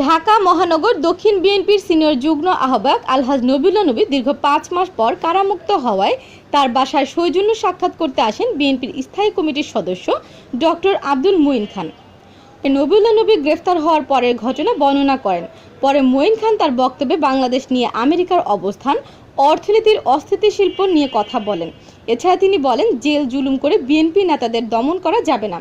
ঢাকা মহানগর দক্ষিণ বিএনপির সিনিয়র যুগ্ম আহ্বায়ক আলহাজ নবীলা নবী দীর্ঘ পাঁচ মাস পর কারামুক্ত হওয়ায় তার বাসায় সৌজন্য সাক্ষাৎ করতে আসেন বিএনপির স্থায়ী কমিটির সদস্য ডক্টর আব্দুল মুইন খান। নবীলা নবী গ্রেফতার হওয়ার পরের ঘটনা বর্ণনা করেন। পরে মঈন খান তার বক্তব্যে বাংলাদেশ নিয়ে আমেরিকার অবস্থান, অর্থনীতির অস্থিতিশীল নিয়ে কথা বলেন। এছাড়া তিনি বলেন, জেল জুলুম করে বিএনপি নেতাদের দমন করা যাবে না।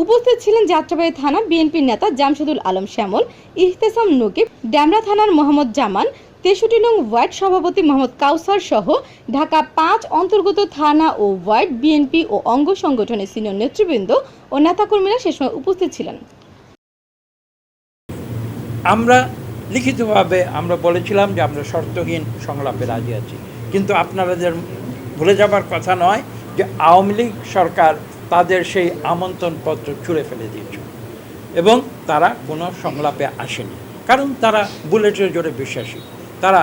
উপস্থিত ছিলেন যাত্রাবাড়ি থানা বিএনপির নেতা জামশেদুল আলম শ্যামল, ইহতেসাম নকিব, ড্যামরা থানার মোহাম্মদ জামান, তেষট্টি নং ওয়ার্ড সভাপতি মোহাম্মদ কাউসার সহ ঢাকা পাঁচ অন্তর্গত থানা ও ওয়ার্ড বিএনপি ও অঙ্গ সংগঠনের সিনিয়র নেতৃবৃন্দ ও নেতাকর্মীরা সে সময় উপস্থিত ছিলেন। আমরা লিখিতভাবে আমরা বলেছিলাম যে আমরা শর্তহীন সংলাপে রাজি আছি। কিন্তু আপনাদের ভুলে যাবার কথা নয় যে আওয়ামী লীগ সরকার তাদের সেই আমন্ত্রণপত্র ছুঁড়ে ফেলে দিয়েছে। এবং তারা কোনো সংলাপে আসেনি। কারণ তারা বুলেটের জোরে বিশ্বাসী। তারা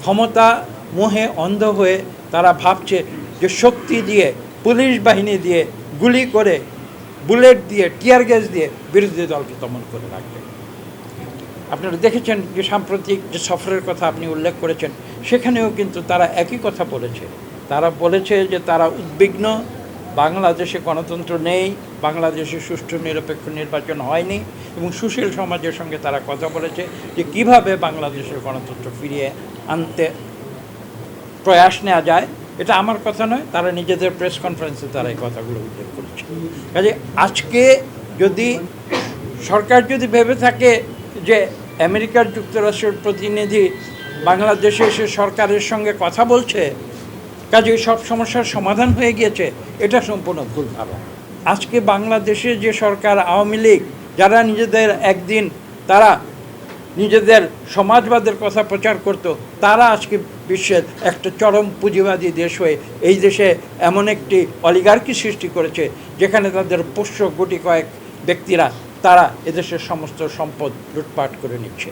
ক্ষমতা মোহে অন্ধ হয়ে তারা ভাবছে যে শক্তি দিয়ে, পুলিশ বাহিনী দিয়ে গুলি করে বুলেট দিয়ে, টিয়ার গ্যাস দিয়ে বিরোধী দলকে দমন করে রাখবে। আপনারা দেখেছেন যে সাম্প্রতিক যে সফরের কথা আপনি উল্লেখ করেছেন, সেখানেও কিন্তু তারা একই কথা বলেছে। তারা বলেছে যে তারা উদ্বিগ্ন বাংলাদেশে গণতন্ত্র নেই, বাংলাদেশে সুষ্ঠু, নিরপেক্ষ নির্বাচন হয়নি, এবং সুশীল সমাজের সঙ্গে তারা কথা বলেছে যে কীভাবে বাংলাদেশের গণতন্ত্র ফিরিয়ে আনতে প্রয়াস নেওয়া যায়। এটা আমার কথা নয়, তারা নিজেদের প্রেস কনফারেন্সে তারা এই কথাগুলো উল্লেখ করেছে। কাজে আজকে যদি সরকার যদি ভেবে থাকে যে আমেরিকার যুক্তরাষ্ট্রের প্রতিনিধি বাংলাদেশে এসে সরকারের সঙ্গে কথা বলছে কাজে সব সমস্যার সমাধান হয়ে গিয়েছে, এটা সম্পূর্ণ ভুল ধারণা আজকে বাংলাদেশে যে সরকার, আওয়ামী লীগ, যারা নিজেদের একদিন, তারা নিজেদের সমাজবাদের কথা প্রচার করত, তারা আজকে বিশ্বের একটা চরম পুঁজিবাদী দেশ হয়ে এই দেশে এমন একটি অলিগার্কি সৃষ্টি করেছে, যেখানে তাদের পোষ্য গুটি কয়েক ব্যক্তিরা, তারা এদেশের সমস্ত সম্পদ লুটপাট করে নিচ্ছে।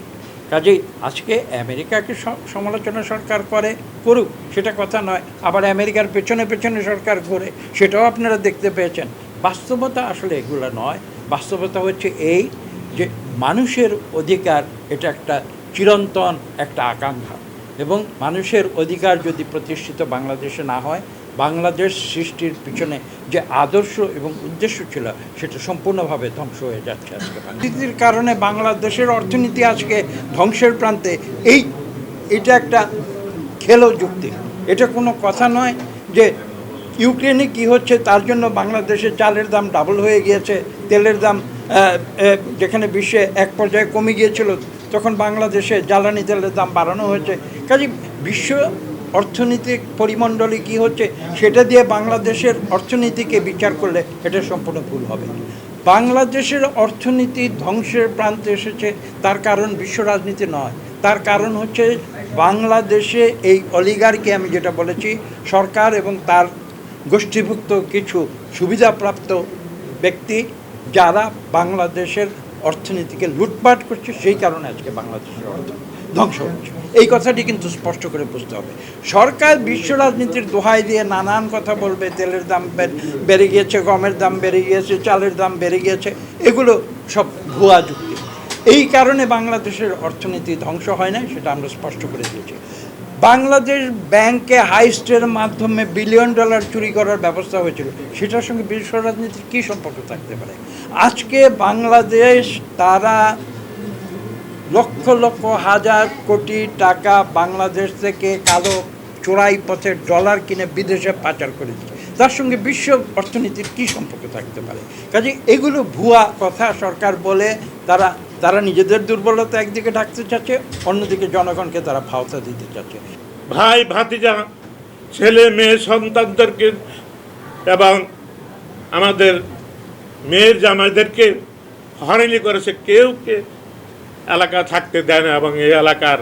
কাজেই আজকে আমেরিকাকে সমালোচনা সরকার করে, করুক, সেটা কথা নয়। আবার আমেরিকার পেছনে পেছনে সরকার ঘুরে, সেটাও আপনারা দেখতে পেয়েছেন। বাস্তবতা আসলে এগুলো নয়। বাস্তবতা হচ্ছে এই যে মানুষের অধিকার, এটা একটা চিরন্তন একটা আকাঙ্ক্ষা। এবং মানুষের অধিকার যদি প্রতিষ্ঠিত বাংলাদেশে না হয় বাংলাদেশ সৃষ্টির পিছনে যে আদর্শ এবং উদ্দেশ্য ছিল, সেটা সম্পূর্ণভাবে ধ্বংস হয়ে যাচ্ছে আজকে রাজনীতির কারণে বাংলাদেশের অর্থনীতি আজকে ধ্বংসের প্রান্তে। এই, এটা একটা খেলো যুক্তি। এটা কোনো কথা নয় যে ইউক্রেনে কি হচ্ছে, তার জন্য বাংলাদেশে চালের দাম ডাবল হয়ে গিয়েছে, তেলের দাম যেখানে বিশ্বে এক পর্যায়ে কমে গিয়েছিল, তখন বাংলাদেশে জ্বালানি তেলের দাম বাড়ানো হয়েছে। কাজে বিশ্ব অর্থনৈতিক পরিমণ্ডলে কি হচ্ছে, সেটা দিয়ে বাংলাদেশের অর্থনীতিকে বিচার করলে এটা সম্পূর্ণ ভুল হবে। বাংলাদেশের অর্থনীতি ধ্বংসের প্রান্তে এসেছে, তার কারণ বিশ্ব রাজনীতি নয়। তার কারণ হচ্ছে বাংলাদেশে এই অলিগারকে আমি যেটা বলেছি, সরকার এবং তার গোষ্ঠীভুক্ত কিছু সুবিধাপ্রাপ্ত ব্যক্তি, যারা বাংলাদেশের অর্থনীতিকে লুটপাট করছে, সেই কারণে আজকে বাংলাদেশের অর্থ ধ্বংস হচ্ছে। এই কথাটি কিন্তু স্পষ্ট করে বুঝতে হবে। সরকার বিশ্ব রাজনীতির দোহাই দিয়ে নানান কথা বলবে, তেলের দাম বেড়ে গিয়েছে, গমের দাম বেড়ে গিয়েছে, চালের দাম বেড়ে গিয়েছে, এগুলো সব ভুয়া যুক্তি। এই কারণে বাংলাদেশের অর্থনীতি ধ্বংস হয় না সেটা আমরা স্পষ্ট করে দিয়েছি। বাংলাদেশ ব্যাংকে হাইস্টের মাধ্যমে বিলিয়ন ডলার চুরি করার ব্যবস্থা হয়েছিল। সেটার সঙ্গে বিশ্ব রাজনীতির কী সম্পর্ক থাকতে পারে? আজকে বাংলাদেশ তারা লক্ষ লক্ষ হাজার কোটি টাকা বাংলাদেশ থেকে কালো চোরাই পথে ডলার কিনে বিদেশে পাচার করে দিচ্ছে তার সঙ্গে বিশ্ব অর্থনীতির কী সম্পর্ক থাকতে পারে? কাজে এগুলো ভুয়া কথা, সরকার বলে তারা তারা নিজেদের দুর্বলতা একদিকে ঢাকতে চাচ্ছে, অন্যদিকে জনগণকে তারা ভাওতা দিতে চাচ্ছে। ভাই, ভাতিজা, ছেলে, মেয়ে, সন্তানদেরকে এবং আমাদের মেয়ের জামাইদেরকে হয়রানি করেছে। কেউ কে এলাকা থাকতে দেয় না এবং এই এলাকার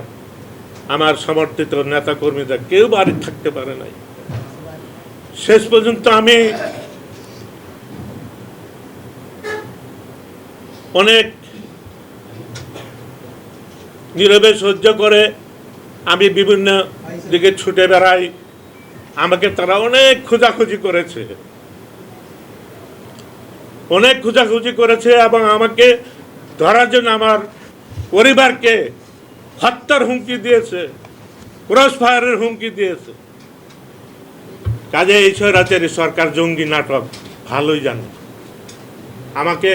আমার সমর্থিত নেতা কর্মীরা কেউ বাড়ি থাকতে পারে নাই। শেষ পর্যন্ত আমি অনেক নীরবে সহ্য করে আমি বিভিন্ন দিকে ছুটে বেড়াই। আমাকে তারা অনেক খোঁজাখুঁজি করেছে। অনেক খোঁজাখুঁজি করেছে এবং আমাকে ধরার জন্য আমার পরিবারকে হত্যার হুমকি দিয়েছে, ক্রস ফায়ারের হুমকি দিয়েছে। কাজে এই স্বৈরাচারী সরকার জঙ্গি নাটক ভালোই জানে। আমাকে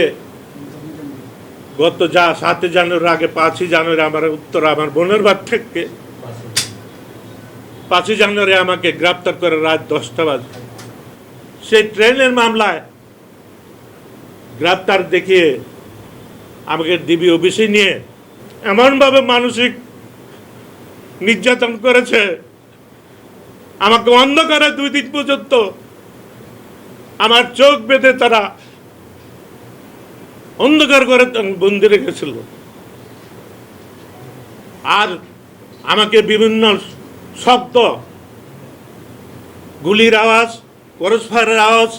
গত যা সাতই জানুয়ারির আগে পাঁচই জানুয়ারি আমার উত্তর, আমার বোনের বাড়ি থেকে পাঁচই জানুয়ারি আমাকে গ্রেপ্তার করে রাত দশটা বাজে। সেই ট্রেনের মামলায় গ্রেপ্তার দেখিয়ে আমাকে ডিবি অফিসে নিয়ে এমনভাবে মানসিক নির্যাতন করেছে, আমাকে অন্ধকারে দুই দিন পর্যন্ত আমার চোখ বেঁধে তারা অন্ধকার করে বন্দি রেখেছিল। আর আমাকে বিভিন্ন শব্দ, গুলির আওয়াজ করসফায়ারের আওয়াজ,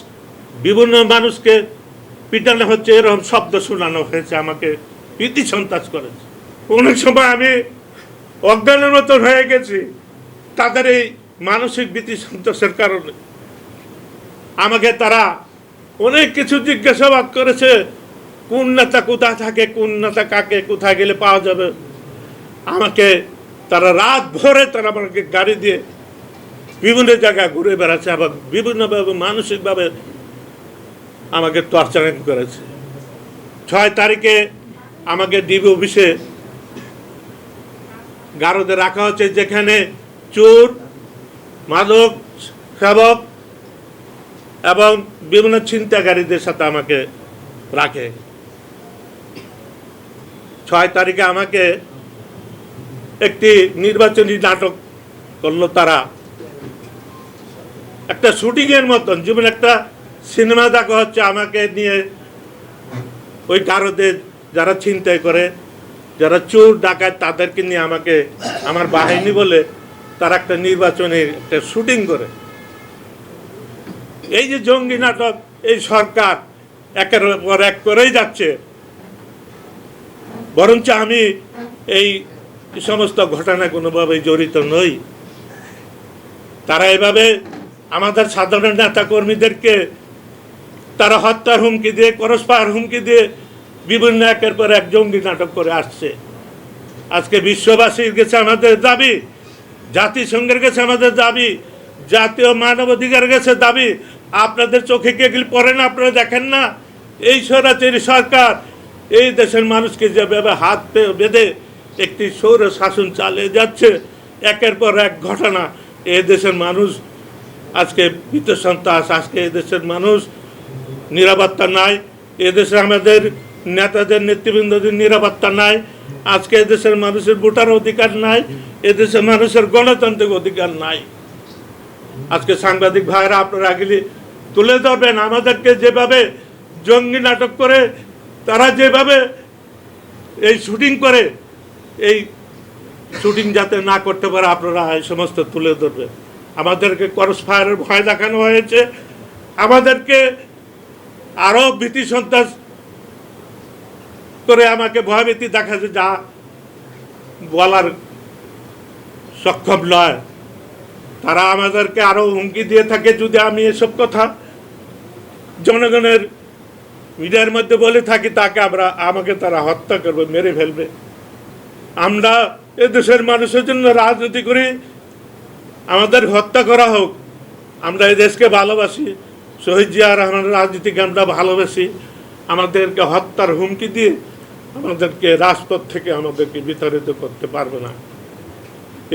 বিভিন্ন মানুষকে পিটানো হচ্ছে, এরকম শব্দ শোনানো হয়েছে, আমাকে ভীতি সন্ত্রাস করেছে। অনেক সময় আমি অজ্ঞানের মতো হয়ে গেছি। তাদের এই মানসিক ভীতি সন্ত্রাসের কারণে। আমাকে তারা অনেক কিছু জিজ্ঞাসাবাদ করেছে, কোন নেতা কোথায় থাকে, কোন নেতা কাকে কোথায় গেলে পাওয়া যাবে। আমাকে তারা রাত ভরে তারা আমাকে গাড়ি দিয়ে বিভিন্ন জায়গায় ঘুরে বেড়াচ্ছে, আবার বিভিন্নভাবে মানসিকভাবে আমাকে টর্চারিং করেছে। ছয় তারিখে আমাকে ডিবি অফিসে গারদে রাখা হচ্ছে যেখানে চোর, মাদক, সেবক এবং বিভিন্ন ছিনতাকারীদের সাথে আমাকে রাখে। ছয় তারিখে আমাকে একটি নির্বাচনী নাটক করল তারা। একটা শুটিংয়ের মতন, যেমন একটা সিনেমা দেখা হচ্ছে আমাকে নিয়ে। ওই কারোতে যারা ছিনতাই করে যারা চোর ডাকায় তাদেরকে নিয়ে আমাকে, আমার বাহিনী বলে তারা একটা নির্বাচনী একটা শুটিং করে। এই যে জঙ্গি নাটক, এই সরকার একের পর এক করেই যাচ্ছে। বরঞ্চ আমি এই সমস্ত ঘটনা কোনোভাবে জড়িত নই। তারা এভাবে আমাদের সাধারণ নেতা কর্মীদেরকে তারা হত্যার হুমকি দিয়ে, করসপার হুমকি দিয়ে বিভিন্ন একের পর এক জঙ্গি নাটক করে আসছে। আজকে বিশ্ববাসীর কাছে আমাদের দাবি, জাতিসংঘের কাছে আমাদের দাবি, জাতীয় মানবাধিকার কাছে দাবি, আপনাদের চোখে কে গেলে পড়েন আপনারা দেখেন না? এই স্বরাচারী সরকার এই দেশের মানুষকে যেভাবে হাত পে- বেঁধে একটি সৌর শাসন চালিয়ে যাচ্ছে, একের পর এক ঘটনা। এ দেশের মানুষ, আজকে ভীত সন্ত্রাস আজকে এই দেশের মানুষ, নিরাপত্তা নাই। এদেশে আমাদের নেতাদের, নেতৃবৃন্দদের নিরাপত্তা নাই, আজকে এদেশের মানুষের ভোটার অধিকার নাই, এদেশের মানুষের গণতান্ত্রিক অধিকার নাই। আজকে সাংবাদিক ভাইরা আপনারা গেলে তুলে ধরবেন, আমাদেরকে যেভাবে জঙ্গি নাটক করে, তারা যেভাবে এই শুটিং করে, এই শুটিং যাতে না করতে পারে আপনারা এই সমস্ত তুলে ধরবেন। আমাদেরকে করস ফায়ারের ভয় দেখানো হয়েছে, আমাদেরকে আরও ভীতি সন্ত্রাস করে আমাকে ভয়ভীতি দেখাচ্ছে, যা বলার সক্ষম নয়। তারা আমাদেরকে আরও হুমকি দিয়ে থাকে যদি আমি এসব কথা জনগণের মিডিয়ার মধ্যে বলে থাকি, তাকে আমরা, আমাকে তারা হত্যা করবে, মেরে ফেলবে। আমরা এ দেশের মানুষের জন্য রাজনীতি করি, আমাদের হত্যা করা হোক। আমরা এই দেশকে ভালোবাসি, শহীদ জিয়া রহমানের রাজনীতিকে আমরা ভালোবাসি। আমাদেরকে হত্যার হুমকি দিয়ে আমাদেরকে রাজপথ থেকে আমাদেরকে বিতাড়িত করতে পারবে না।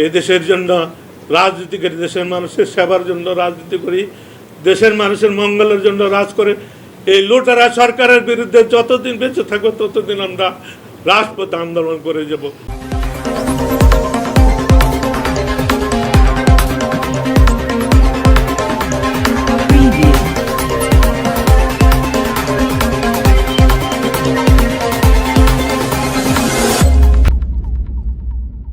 এই দেশের জন্য রাজনীতি করি, দেশের মানুষের সেবার জন্য রাজনীতি করি, দেশের মানুষের মঙ্গলের জন্য রাজ করে। এই লুটারা সরকারের বিরুদ্ধে যতদিন বেঁচে থাকব, ততদিন আমরা রাজপথ আন্দোলন করে যাব।